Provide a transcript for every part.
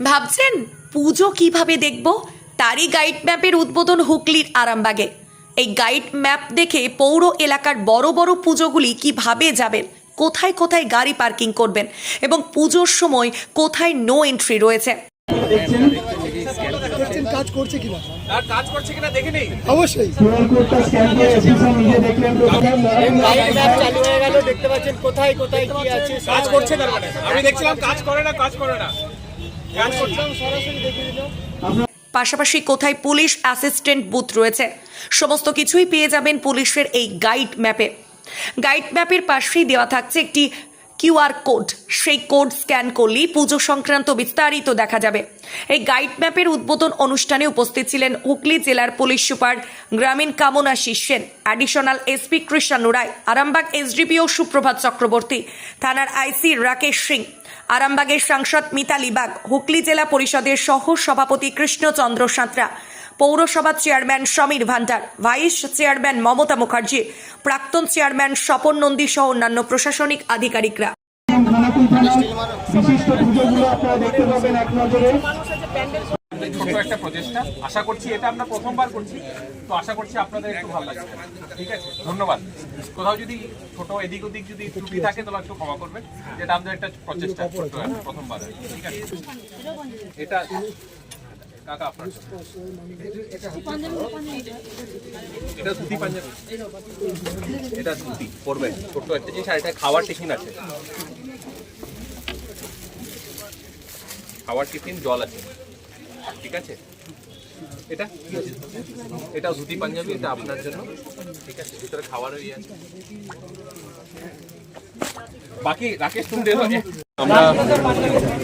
ভাবছেন পুজো কীভাবে দেখব? তারই গাইড ম্যাপের উদ্বোধন হুগলির আরামবাগে। এই গাইড ম্যাপ দেখে পৌর এলাকার বড় বড় পুজোগুলি কীভাবে যাবেন? কোথায় কোথায় গাড়ি পার্কিং করবেন? এবং পুজোর সময় কোথায় নো এন্ট্রি রয়েছে? কাজ করছে কিনা আর কাজ করছে কিনা? দেখে নেই অবশ্যই। কিউআর কোডটা স্ক্যান করে এসএসএম নিজে দেখলেন প্রোগ্রাম চালু হয়ে গেল দেখতে পাচ্ছেন কোথায় কোথায় কি আছে কাজ করছে তার মানে আমি দেখছিলাম কাজ করে না কাজ করে না। পাশাপাশি কোথায় পুলিশ অ্যাসিস্ট্যান্ট বুথ রয়েছে, সমস্ত কিছুই পেয়ে যাবেন পুলিশের এই গাইড ম্যাপে। গাইড ম্যাপের পাশেই দেওয়া থাকছে একটি কিউআর কোড। সেই কোড স্ক্যান করলেই পুজো সংক্রান্ত বিস্তারিত দেখা যাবে। এই গাইড ম্যাপের উদ্বোধন অনুষ্ঠানে উপস্থিত ছিলেন হুগলি জেলার পুলিশ সুপার গ্রামীণ Kamana Sen additional SP Krishnanu Roy, Arambagh SDPO Suprabhat Chakraborty, থানার আইসি রাকেশ সিং, আরামবাগের সাংসদ মিতালি বাগ, হুগলি জেলা পরিষদের সহ সভাপতি কৃষ্ণচন্দ্র সাঁতরা পৌরসভা chairman Samir Bhandar vice chairman Mamata Mukherjee প্রাক্তন চেয়ারম্যান স্বপন নন্দী সহ অন্যান্য প্রশাসনিক আধিকারিকরা। বিশিষ্ট পুজোগুলো আপনারা দেখতে পাবেন এক নজরে। ছোট একটা প্রচেষ্টা। আশা করছি এটা আমরা প্রথমবার করছি তো আশা করছি আপনাদের একটু ভালো লাগছে ঠিক আছে? ধন্যবাদ। কোথাও যদি ছোট এদিক ওদিক যদি ত্রুটি থাকে তাহলে একটু ক্ষমা করবেন। যেটা আমাদের একটা প্রচেষ্টা প্রথমবার। ঠিক আছে? এটা কাকা এটা ধুতি পাঞ্জাবি। এটা ধুতি পরবেন ছোট্ট একটা আর এটা খাওয়ার টিফিন আছে। খাওয়ার টিফিন, জল আছে। ঠিক আছে? এটা? এটা ধুতি পাঞ্জাবি, এটা আপনার জন্য। ঠিক আছে, ভিতরে খাওয়ারও ইয়ে আছে। বাকি রাকেশ, তুমি দেখো আমরা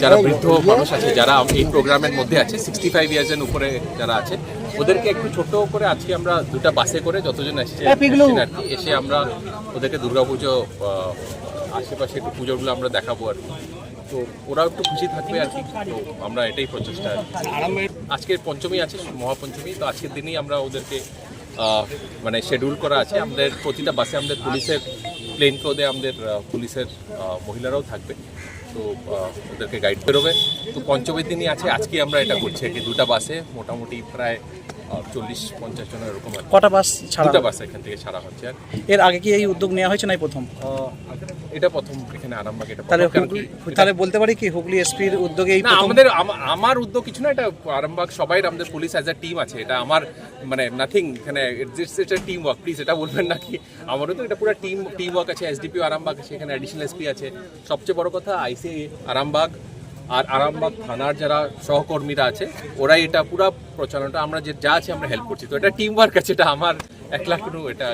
যারা বৃদ্ধ মানুষ আছে যারা এই প্রোগ্রামের মধ্যে আছে সিক্সটি ফাইভ ইয়ার্স এর উপরে যারা আছে ওদেরকে একটু ছোট করে আজকে আমরা দুটা বাসে করে যতজন এসেছে আর কি এসে আমরা ওদেরকে দুর্গাপুজো আশেপাশে একটু পুজোগুলো আমরা দেখাবো আর কি। তো ওরাও একটু খুশি থাকবে আর কি তো আমরা এটাই প্রচেষ্টা। আজকের পঞ্চমী আছে মহাপঞ্চমী তো আজকের দিনই আমরা ওদেরকে মানে শেডিউল করা আছে। আমাদের প্রতিটা বাসে আমাদের পুলিশের প্লেন ক্লোদে আমাদের পুলিশের মহিলারাও থাকবে। তো ওদেরকে গাইড বেরোবে। তো পঞ্চমীর দিনই আছে আজকে আমরা এটা করছি আর কি দুটা বাসে মোটামুটি প্রায় চল্লিশ পঞ্চাশ জনের এরকম কটা বাস ছাড়া দুটা বাস এখান থেকে ছাড়া হচ্ছে আর এর আগে কি এই উদ্যোগ নেওয়া হয়েছে নাই প্রথম? এটা প্রথম এখানে আরামবাগ এটা তাহলে তাহলে বলতে পারি কি হুগলি এসপির উদ্যোগে এই না আমাদের আমার উদ্যোগ কিছু না এটা আরামবাগ সবাই আমাদের পুলিশ অ্যাজ এ টিম আছে এটা আমার মানে নাথিং এখানে এটা টিম ওয়ার্ক প্লিজ এটা বলবেন না কি আমারও তো এটা পুরো টিম টিম ওয়ার্ক আছে এসডিপি আরামবাগ আছে এখানে অ্যাডিশনাল এসপি আছে। সবচেয়ে বড় কথা আইসি আরামবাগ আর আরামবাগ থানার যারা সহকর্মীরা আছে, ওরাই এটা পুরো প্রচারণটা আমরা যে যা আছে আমরা হেল্প করছি। তো এটা টিম ওয়ার্ক আছে, এটা আমার একলা কোনো এটা